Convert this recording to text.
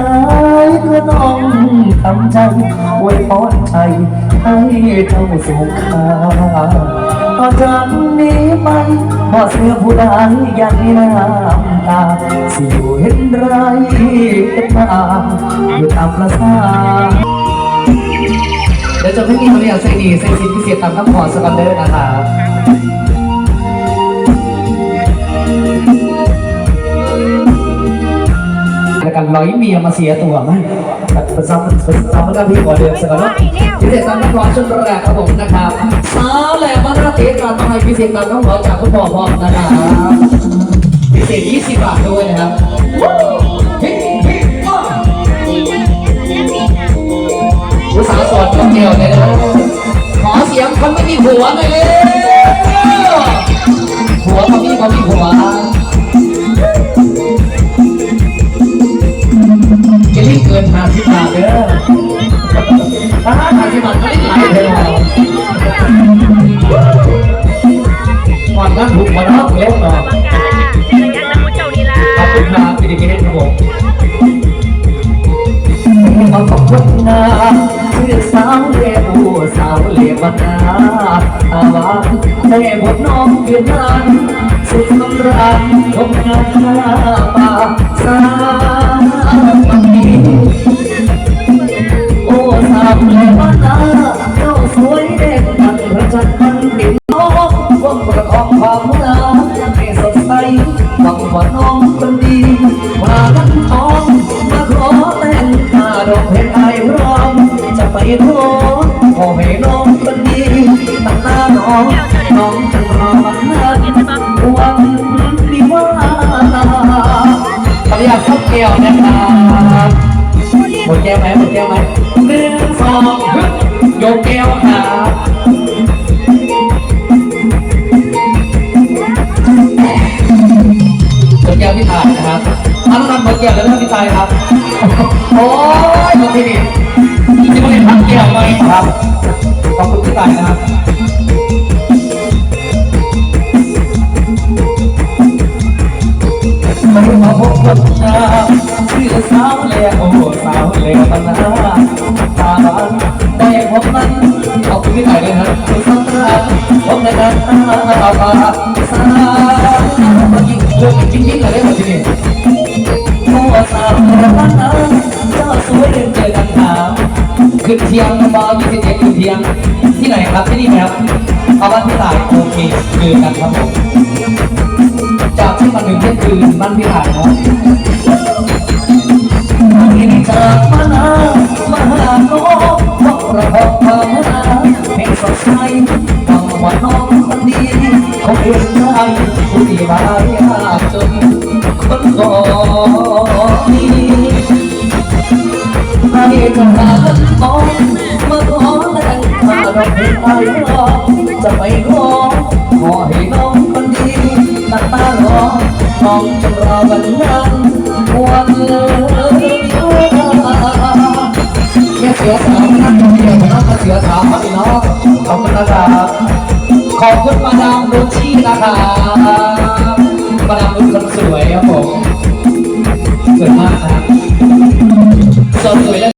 อายก็ต้องทำใจไว้พรใจให้เจ้าสุขาต่อจากนี้ไปบ่เสื้อผู้ใดอย่างนี้น้ำตาสิอยู่เห็นไรเป็นมาอยู่ตามประสาเดี๋ยวจะไม่มีคนอยากใส่ดีใส่สินพิเศษตามคำขอสกันเดอร์นะครั บแล้วกันร้อยเมียมาเสียตัวไหมประจำประจำกันพี่ก่อนเดือนสักแล้วพิเศษตามคำขอชุดแรกครับผมนะครับสาวแหลมมาราเทศการมาให้พิเศษตามคำขอจากคุณพ่อพ่อนะครับพิเศษ20บาทด้วยนะครับเฮ้ยเฮ้ยว้าวผู้สาวโสดคนเดียวเลยนะขอเสียงคนไม่มีผัวหน่อยเลย ถ้าห้าสิบบาทก็ได้หลายเลยก่อนนั้นถูกมาเนาะเล็กเนาะยังน้ำมูเจ้านี่ล่ะขอบคุณครับที่ได้เห็นครับผมมาขอบคุณนะคือสาวเลวสาวเลวนาอาวาได้บทน้องเกินนั้นสุดสำราญของานป่าสา หวังว่าน้องคนดีมาทั้งท้องมาขอแต่งถ้าดอกเพชรไอพร้อมจะไปขอขอให้น้องคนดีตั้งหน้าน้องน้องจะรอวันนั้นวันที่ว่าขออนุญาตสักแก้วนะครับหมดแก้วไหมหมดแก้วไหมหนึ่งสองยกแก้วครั อันนั้นหมดแก้วแล้วท่านที่ถ่ายครับ โอ้ยมาที่นี่ที่มาเห็นพักเกี่ยวไหมครับ ขอบคุณที่ตายนะครับมามาพบกับนาชื่อสาวเลี้ยโอ้สาวเลี้ยปัญหาตาบานได้พบนั้นขอบคุณที่ตายเลยนะคุณสังราผมในนั้นอาบาส ขึ้นเทียงบอยี่สิบเอ็ดขึ้นเทียงที่ไหนครับที่นี่ครับเอาบ้านพี่ตายโอเคเจอกันครับผมจากที่มาหนึ่งเที่ยงคืนบ้านพี่ตายเนาะที่นี่จากมานามาหาน้องบอกระบบความรักให้สดใสฟังว่าน้องคนดีเขาเป็นใครผู้ที่มายากจนคนก่อนนี้ให้จะหากัน มาดอกเพชรไอ้รอจะไปขอขอให้น้องคนดีตั้งตารอน้องจะรอวันนั้นวันแค่เสียสาวนั่งคนเดียวน้องก็เสียสาวพี่น้องขอบคุณนะครับขอบคุณมาดามโรชี่นะครับ